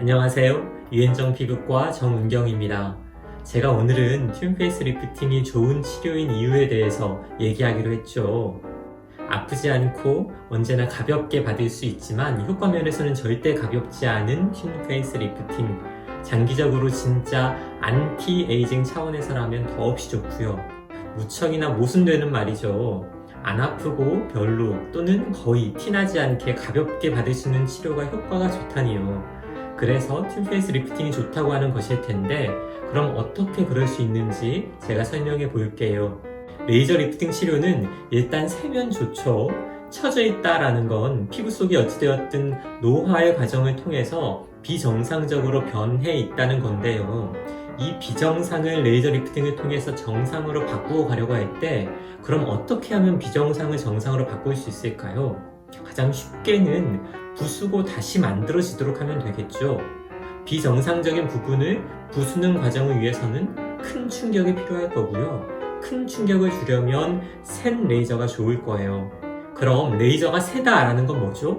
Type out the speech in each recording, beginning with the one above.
안녕하세요. 유현정 피부과 정은경입니다. 제가 오늘은 튠페이스 리프팅이 좋은 치료인 이유에 대해서 얘기하기로 했죠. 아프지 않고 언제나 가볍게 받을 수 있지만 효과 면에서는 절대 가볍지 않은 튠페이스 리프팅. 장기적으로 진짜 안티 에이징 차원에서라면 더없이 좋고요. 무척이나 모순되는 말이죠. 안 아프고 별로 또는 거의 티나지 않게 가볍게 받을 수 있는 치료가 효과가 좋다니요. 그래서 튠페이스 리프팅이 좋다고 하는 것일 텐데 그럼 어떻게 그럴 수 있는지 제가 설명해 볼게요. 레이저 리프팅 치료는 일단 세면 좋죠. 처져 있다라는 건 피부 속이 어찌되었든 노화의 과정을 통해서 비정상적으로 변해 있다는 건데요. 이 비정상을 레이저 리프팅을 통해서 정상으로 바꾸어 가려고 할 때 그럼 어떻게 하면 비정상을 정상으로 바꿀 수 있을까요? 가장 쉽게는 부수고 다시 만들어지도록 하면 되겠죠. 비정상적인 부분을 부수는 과정을 위해서는 큰 충격이 필요할 거고요. 큰 충격을 주려면 센 레이저가 좋을 거예요. 그럼 레이저가 세다라는 건 뭐죠?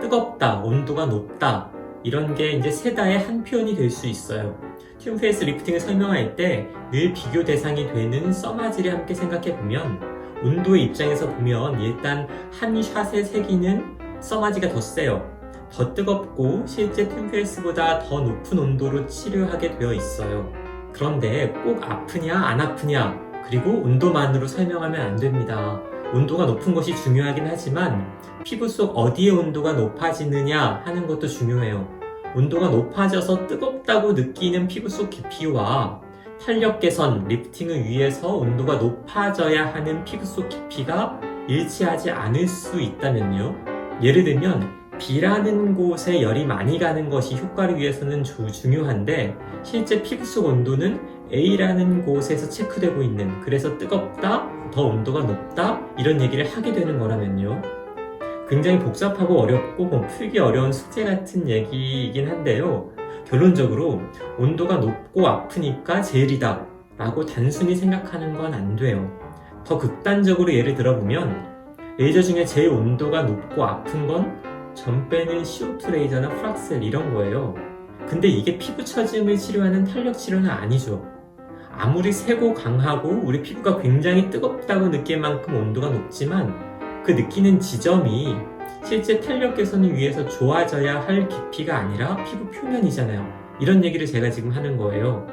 뜨겁다, 온도가 높다, 이런 게 이제 세다의 한 표현이 될 수 있어요. 튠페이스 리프팅을 설명할 때 늘 비교 대상이 되는 써마지를 함께 생각해 보면 온도의 입장에서 보면 일단 한 샷의 세기는 써마지가 더 세요. 더 뜨겁고 실제 튠페이스보다 더 높은 온도로 치료하게 되어 있어요. 그런데 꼭 아프냐 안 아프냐 그리고 온도만으로 설명하면 안 됩니다. 온도가 높은 것이 중요하긴 하지만 피부 속 어디의 온도가 높아지느냐 하는 것도 중요해요. 온도가 높아져서 뜨겁다고 느끼는 피부 속 깊이와 탄력 개선, 리프팅을 위해서 온도가 높아져야 하는 피부 속 깊이가 일치하지 않을 수 있다면요. 예를 들면 B라는 곳에 열이 많이 가는 것이 효과를 위해서는 주- 중요한데 실제 피부 속 온도는 A라는 곳에서 체크되고 있는 그래서 뜨겁다, 더 온도가 높다 이런 얘기를 하게 되는 거라면요. 굉장히 복잡하고 어렵고 뭐 풀기 어려운 숙제 같은 얘기이긴 한데요. 결론적으로 온도가 높고 아프니까 제일이다 라고 단순히 생각하는 건 안 돼요. 더 극단적으로 예를 들어보면 레이저 중에 제일 온도가 높고 아픈 건 전 빼는 CO2 레이저나 프락셀 이런 거예요. 근데 이게 피부 처짐을 치료하는 탄력 치료는 아니죠. 아무리 세고 강하고 우리 피부가 굉장히 뜨겁다고 느낄 만큼 온도가 높지만 그 느끼는 지점이 실제 탄력 개선을 위해서 좋아져야 할 깊이가 아니라 피부 표면이잖아요. 이런 얘기를 제가 지금 하는 거예요.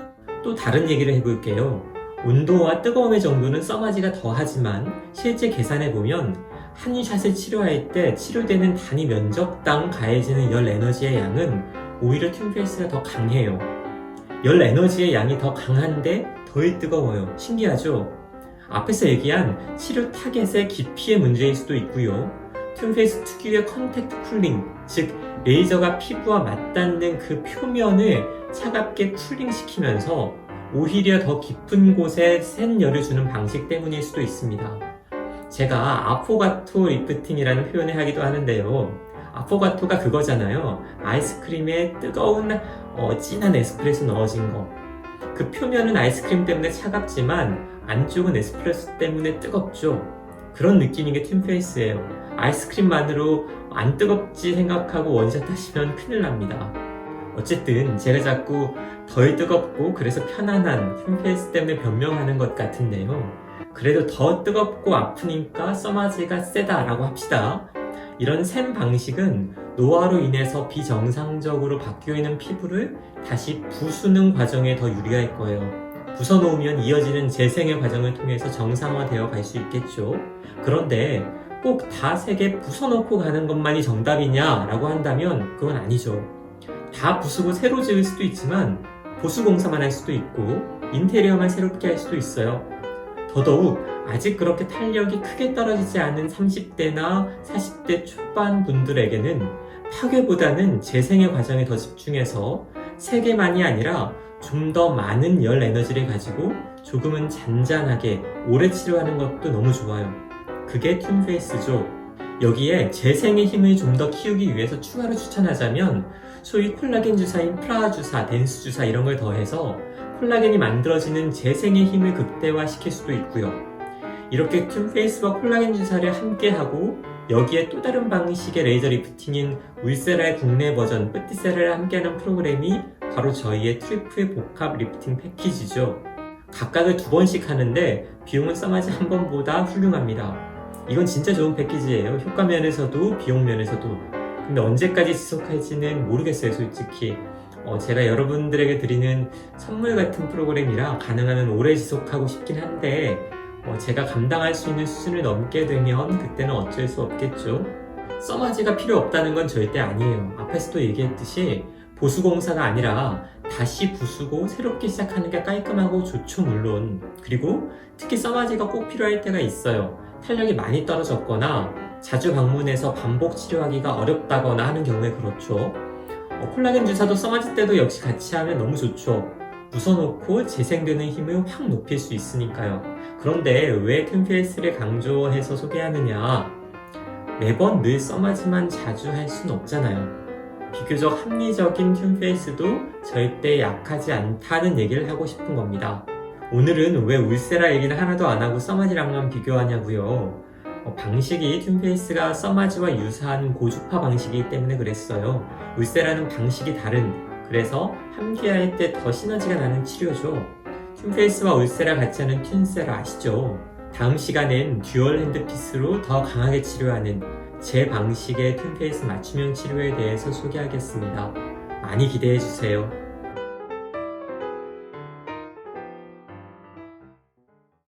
또 다른 얘기를 해볼게요. 온도와 뜨거움의 정도는 써마지가 더하지만 실제 계산해 보면 한 샷을 치료할 때 치료되는 단위 면적당 가해지는 열 에너지의 양은 오히려 튠페이스가 더 강해요. 열 에너지의 양이 더 강한데 덜 뜨거워요. 신기하죠? 앞에서 얘기한 치료 타겟의 깊이의 문제일 수도 있고요. 튠페이스 특유의 컨택트 쿨링, 즉 레이저가 피부와 맞닿는 그 표면을 차갑게 쿨링시키면서 오히려 더 깊은 곳에 센 열을 주는 방식 때문일 수도 있습니다. 제가 아포가토 리프팅이라는 표현을 하기도 하는데요. 아포가토가 그거잖아요. 아이스크림에 뜨거운 어, 진한 에스프레소 넣어진 거. 그 표면은 아이스크림 때문에 차갑지만 안쪽은 에스프레소 때문에 뜨겁죠. 그런 느낌인 게 튠페이스예요. 아이스크림만으로 안 뜨겁지 생각하고 원샷 하시면 큰일 납니다. 어쨌든 제가 자꾸 덜 뜨겁고 그래서 편안한 튠페이스 때문에 변명하는 것 같은데요. 그래도 더 뜨겁고 아프니까 써마지가 세다라고 합시다. 이런 샘 방식은 노화로 인해서 비정상적으로 바뀌어 있는 피부를 다시 부수는 과정에 더 유리할 거예요. 부숴놓으면 이어지는 재생의 과정을 통해서 정상화되어 갈 수 있겠죠. 그런데 꼭 다 세게 부숴놓고 가는 것만이 정답이냐라고 한다면 그건 아니죠. 다 부수고 새로 지을 수도 있지만 보수 공사만 할 수도 있고 인테리어만 새롭게 할 수도 있어요. 더더욱 아직 그렇게 탄력이 크게 떨어지지 않은 30대나 40대 초반 분들에게는 파괴보다는 재생의 과정에 더 집중해서 세개만이 아니라 좀 더 많은 열 에너지를 가지고 조금은 잔잔하게 오래 치료하는 것도 너무 좋아요. 그게 튠페이스죠. 여기에 재생의 힘을 좀 더 키우기 위해서 추가로 추천하자면 소위 콜라겐 주사인 프라 주사, 덴스 주사 이런 걸 더해서 콜라겐이 만들어지는 재생의 힘을 극대화시킬 수도 있고요. 이렇게 튠페이스와 콜라겐 주사를 함께 하고 여기에 또 다른 방식의 레이저 리프팅인 울세라의 국내 버전 뿌띠세라를 함께하는 프로그램이 바로 저희의 트리프의 복합 리프팅 패키지죠. 각각을 두 번씩 하는데 비용은 써마지 한 번보다 훌륭합니다. 이건 진짜 좋은 패키지예요. 효과 면에서도 비용 면에서도. 근데 언제까지 지속할지는 모르겠어요, 솔직히. 어, 제가 여러분들에게 드리는 선물 같은 프로그램이라 가능한 한 오래 지속하고 싶긴 한데 어, 제가 감당할 수 있는 수준을 넘게 되면 그때는 어쩔 수 없겠죠. 써마지가 필요 없다는 건 절대 아니에요. 앞에서도 얘기했듯이 보수공사가 아니라 다시 부수고 새롭게 시작하는 게 깔끔하고 좋죠, 물론. 그리고 특히 써마지가 꼭 필요할 때가 있어요. 탄력이 많이 떨어졌거나 자주 방문해서 반복 치료하기가 어렵다거나 하는 경우에 그렇죠. 어, 콜라겐 주사도 써마지 때도 역시 같이 하면 너무 좋죠. 부숴놓고 재생되는 힘을 확 높일 수 있으니까요. 그런데 왜 튠페이스를 강조해서 소개하느냐? 매번 늘 써마지만 자주 할순 없잖아요. 비교적 합리적인 튠페이스도 절대 약하지 않다는 얘기를 하고 싶은 겁니다. 오늘은 왜 울세라 얘기는 하나도 안 하고 써마지랑만 비교하냐고요. 어, 방식이 튠페이스가 써마지와 유사한 고주파 방식이기 때문에 그랬어요. 울세라는 방식이 다른, 그래서 함께할 때 더 시너지가 나는 치료죠. 튠페이스와 울세라 같이 하는 튠세라 아시죠? 다음 시간엔 듀얼 핸드피스로 더 강하게 치료하는 제 방식의 튠페이스 맞춤형 치료에 대해서 소개하겠습니다. 많이 기대해 주세요.